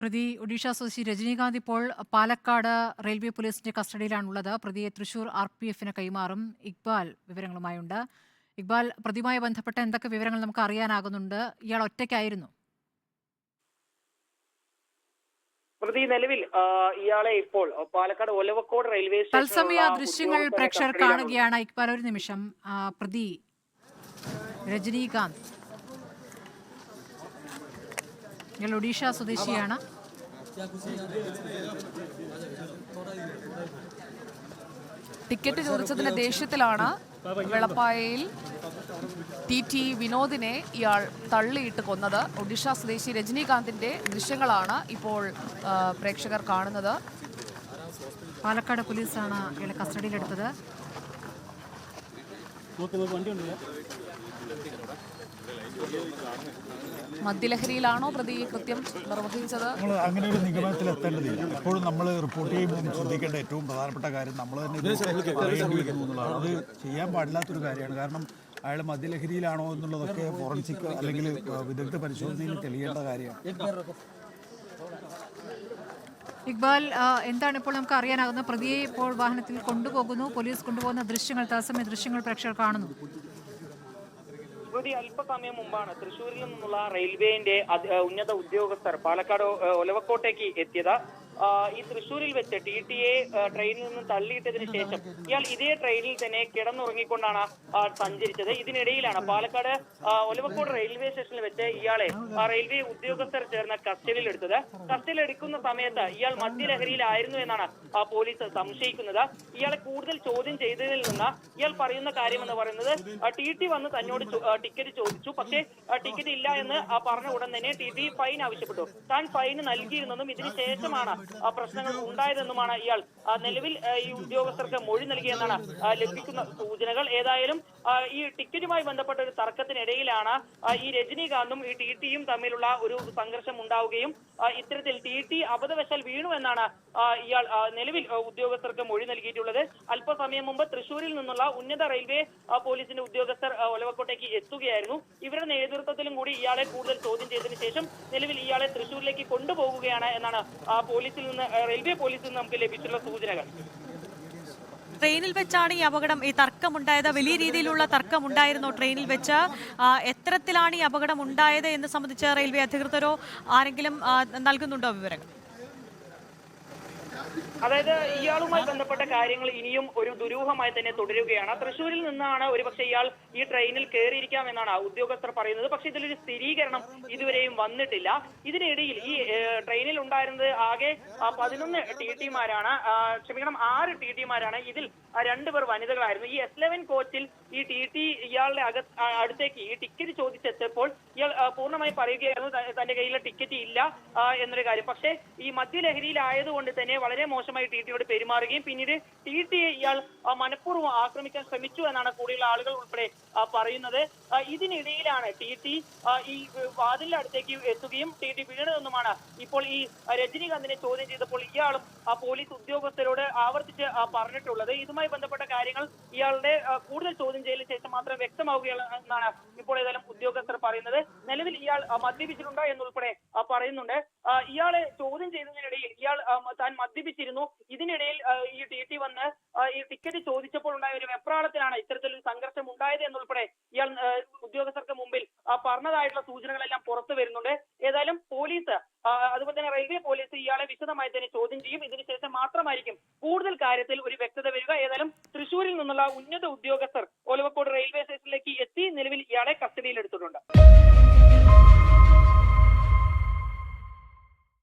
പ്രതി ഒഡീഷ സ്വദേശി രജനീകാന്ത് ഇപ്പോൾ പാലക്കാട് റെയിൽവേ പോലീസിന്റെ കസ്റ്റഡിയിലാണുള്ളത്. പ്രതിയെ തൃശൂർ ആർ പി എഫിന് കൈമാറും. ഇക്ബാൽ വിവരങ്ങളുമായുണ്ട്. ഇക്ബാൽ പ്രതിയുമായി ബന്ധപ്പെട്ട എന്തൊക്കെ വിവരങ്ങൾ നമുക്ക് അറിയാനാകുന്നുണ്ട്? ഇയാൾ ഒറ്റയ്ക്കായിരുന്നു. പ്രതി നിലവിൽ ഇയാളെ ഇപ്പോൾ പാലക്കാട് ഒലവക്കോട് റെയിൽവേ തത്സമയ ദൃശ്യങ്ങൾ പ്രേക്ഷകർ കാണുകയാണ്. ഇക്ബാൽ ഒരു നിമിഷം. പ്രതി രജനീകാന്ത്. ഇയാൾ ഒഡീഷ സ്വദേശിയാണ്. ടിക്കറ്റ് ചോദിച്ചതിന്റെ ദേഷ്യത്തിലാണ് വെളപ്പായയിൽ ടി ടി വിനോദിനെ ഇയാൾ തള്ളിയിട്ട് കൊന്നത്. ഒഡീഷ സ്വദേശി രജനീകാന്തിന്റെ ദൃശ്യങ്ങളാണ് ഇപ്പോൾ പ്രേക്ഷകർ കാണുന്നത്. പാലക്കാട് പോലീസാണ് ഇയാളെ കസ്റ്റഡിയിലെടുത്തത്. മദ്യലഹരിയിലാണോ പ്രതി കൃത്യം നിർവഹിച്ചത്? നമ്മൾ അങ്ങനെ ഒരു നിഗമനത്തിൽ എത്തേണ്ടതില്ല എപ്പോഴും നമ്മൾ റിപ്പോർട്ട് ചെയ്യുമ്പോൾ ശ്രദ്ധിക്കേണ്ട ഏറ്റവും പ്രധാനപ്പെട്ട കാര്യം നമ്മൾ തന്നെ അത് ചെയ്യാൻ പാടില്ലാത്തൊരു കാര്യമാണ്. കാരണം അയാൾ മദ്യലഹരിയിലാണോ എന്നുള്ളതൊക്കെ ഫോറൻസിക് അല്ലെങ്കിൽ വിദഗ്ധ പരിശോധനയിൽ തെളിയേണ്ട കാര്യമാണ്. ഇക്ബാൽ എന്താണ് ഇപ്പോൾ നമുക്ക് അറിയാനാകുന്നത്? പ്രതിയെ ഇപ്പോൾ വാഹനത്തിൽ കൊണ്ടുപോകുന്നു. പോലീസ് കൊണ്ടുപോകുന്ന ദൃശ്യങ്ങൾ തത്സമയ ദൃശ്യങ്ങൾ പ്രേക്ഷകർ കാണുന്നു. പ്രതി അല്പസമയം മുമ്പാണ് തൃശ്ശൂരിൽ നിന്നുള്ള റെയിൽവേന്റെ ഉന്നത ഉദ്യോഗസ്ഥർ പാലക്കാട് ഒലവക്കോട്ടേക്ക് എത്തിയത്. ഈ തൃശ്ശൂരിൽ വെച്ച് ടി ടി എ ട്രെയിനിൽ നിന്ന് തള്ളിയിട്ടതിന് ശേഷം ഇയാൾ ഇതേ ട്രെയിനിൽ തന്നെ കിടന്നുറങ്ങിക്കൊണ്ടാണ് സഞ്ചരിച്ചത്. ഇതിനിടയിലാണ് പാലക്കാട് ഒലവക്കോട് റെയിൽവേ സ്റ്റേഷനിൽ വെച്ച് ഇയാളെ റെയിൽവേ ഉദ്യോഗസ്ഥർ ചേർന്ന് കസ്റ്റഡിയിൽ എടുത്തത്. കസ്റ്റഡിയിൽ എടുക്കുന്ന സമയത്ത് ഇയാൾ മദ്യലഹരിയിലായിരുന്നു എന്നാണ് പോലീസ് സംശയിക്കുന്നത്. ഇയാളെ കൂടുതൽ ചോദ്യം ചെയ്തതിൽ നിന്ന് ഇയാൾ പറയുന്ന കാര്യം എന്ന് പറയുന്നത് ടി ടി വന്ന് തന്നോട് ടിക്കറ്റ് ചോദിച്ചു. പക്ഷേ ടിക്കറ്റ് ഇല്ല എന്ന് പറഞ്ഞ ഉടൻ തന്നെ ടി ടി ഫൈൻ ആവശ്യപ്പെട്ടു. താൻ ഫൈൻ നൽകിയിരുന്നതും ഇതിന് ശേഷമാണ് ആ, പ്രശ്നങ്ങൾ ഉണ്ടായതെന്നുമാണ് ഇയാൾ. നിലവിൽ ഈ ഉദ്യോഗസ്ഥർക്ക് മൊഴി നൽകിയെന്നാണ് ലഭിക്കുന്ന സൂചനകൾ. ഏതായാലും ഈ ടിക്കറ്റുമായി ബന്ധപ്പെട്ട ഒരു തർക്കത്തിനിടയിലാണ് ഈ രജനീകാന്തും ഈ ടി ടിയും തമ്മിലുള്ള ഒരു സംഘർഷം ഉണ്ടാവുകയും ഇത്തരത്തിൽ ടി ടി അബദ്ധവശാൽ വീണു എന്നാണ് ഇയാൾ നിലവിൽ ഉദ്യോഗസ്ഥർക്ക് മൊഴി നൽകിയിട്ടുള്ളത്. അല്പസമയം മുമ്പ് തൃശൂരിൽ നിന്നുള്ള ഉന്നത റെയിൽവേ പോലീസിന്റെ ഉദ്യോഗസ്ഥർ ഒലവക്കോട്ടേക്ക് എത്തുകയായിരുന്നു. ഇവരുടെ നേതൃത്വത്തിലും കൂടി ഇയാളെ കൂടുതൽ ചോദ്യം ചെയ്തതിനു ശേഷം നിലവിൽ ഇയാളെ തൃശൂരിലേക്ക് കൊണ്ടുപോകുകയാണ് എന്നാണ് പോലീസിൽ നിന്ന് റെയിൽവേ പോലീസിൽ നിന്ന് നമുക്ക് ലഭിച്ചിട്ടുള്ള സൂചനകൾ. ട്രെയിനിൽ വെച്ചാണ് ഈ അപകടം ഈ തർക്കമുണ്ടായത്. വലിയ രീതിയിലുള്ള തർക്കമുണ്ടായിരുന്നോ ട്രെയിനിൽ വെച്ച്. എത്തരത്തിലാണ് ഈ അപകടം ഉണ്ടായത് എന്ന് സംബന്ധിച്ച് റെയിൽവേ അധികൃതരോ ആരെങ്കിലും നൽകുന്നുണ്ടോ വിവരങ്ങൾ? അതായത് ഇയാളുമായി ബന്ധപ്പെട്ട കാര്യങ്ങൾ ഇനിയും ഒരു ദുരൂഹമായി തന്നെ തുടരുകയാണ്. തൃശൂരിൽ നിന്നാണ് ഒരുപക്ഷെ ഇയാൾ ഈ ട്രെയിനിൽ കയറിയിരിക്കാം എന്നാണ് ഉദ്യോഗസ്ഥർ പറയുന്നത്. പക്ഷെ ഇതിലൊരു സ്ഥിരീകരണം ഇതുവരെയും വന്നിട്ടില്ല. ഇതിനിടയിൽ ഈ ട്രെയിനിൽ ഉണ്ടായിരുന്നത് ആകെ പതിനൊന്ന് ടി ടിമാരാണ് ക്ഷമിക്കണം ആറ് ടി ടിമാരാണ് ഇതിൽ രണ്ടുപേർ വനിതകളായിരുന്നു. ഈ എസ് ലെവൻ കോച്ചിൽ ഈ ടി ടി ഇയാളുടെ അക അടുത്തേക്ക് ഈ ടിക്കറ്റ് ചോദിച്ചെത്തിയപ്പോൾ ഇയാൾ പൂർണമായി പറയുകയായിരുന്നു തന്റെ കയ്യിലെ ടിക്കറ്റ് ഇല്ല എന്നൊരു കാര്യം. പക്ഷേ ഈ മദ്യലഹരിയിലായതുകൊണ്ട് തന്നെ വളരെ മോശമായി ടി ടിയോട് പെരുമാറുകയും പിന്നീട് ടി ടിയെ ഇയാൾ മനഃപൂർവം ആക്രമിക്കാൻ ശ്രമിച്ചു എന്നാണ് കൂടെയുള്ള ആളുകൾ ഉൾപ്പെടെ പറയുന്നത്. ഇതിനിടയിലാണ് ടി ടി ഈ വാതിലിന്റെ അടുത്തേക്ക് എത്തുകയും ടി ടി വീണതെന്നുമാണ് ഇപ്പോൾ ഈ രജനീകാന്തിനെ ചോദ്യം ചെയ്തപ്പോൾ ഇയാളും പോലീസ് ഉദ്യോഗസ്ഥരോട് ആവർത്തിച്ച് പറഞ്ഞിട്ടുള്ളത്. ഇതുമായി ബന്ധപ്പെട്ട കാര്യങ്ങൾ ഇയാളുടെ കൂടുതൽ ചോദ്യം ചെയ്യലിന് ശേഷം മാത്രം വ്യക്തമാവുകയാണ് എന്നാണ് ഇപ്പോൾ ഏതായാലും ഉദ്യോഗസ്ഥർ പറയുന്നത്. നിലവിൽ ഇയാൾ മദ്യപിച്ചിട്ടുണ്ടോ എന്നുൾപ്പെടെ പറയുന്നുണ്ട്. ഇയാളെ ചോദ്യം ചെയ്യുന്നതിനിടയിൽ ഇയാൾ താൻ മ- താൻ ഇതിനിടയിൽ ഈ ടി ടി വന്ന് ഈ ടിക്കറ്റ് ചോദിച്ചപ്പോൾ ഉണ്ടായ ഒരു വെപ്രാളത്തിലാണ് ഇത്തരത്തിലൊരു സംഘർഷം ഉണ്ടായത് എന്നുൾപ്പെടെ ഇയാൾ ഉദ്യോഗസ്ഥർക്ക് മുമ്പിൽ പറഞ്ഞതായിട്ടുള്ള സൂചനകളെല്ലാം പുറത്തു വരുന്നുണ്ട്. ഏതായാലും പോലീസ് അതുപോലെ തന്നെ റെയിൽവേ പോലീസ് ഇയാളെ വിശദമായി തന്നെ ചോദ്യം ചെയ്യും. ഇതിനുശേഷം മാത്രമായിരിക്കും കൂടുതൽ കാര്യത്തിൽ ഒരു വ്യക്തത വരിക. ഏതായാലും തൃശൂരിൽ നിന്നുള്ള ഉന്നത ഉദ്യോഗസ്ഥർ ഒലവക്കോട് റെയിൽവേ സ്റ്റേഷനിലേക്ക് എത്തി നിലവിൽ ഇയാളെ കസ്റ്റഡിയിൽ എടുത്തിട്ടുണ്ട്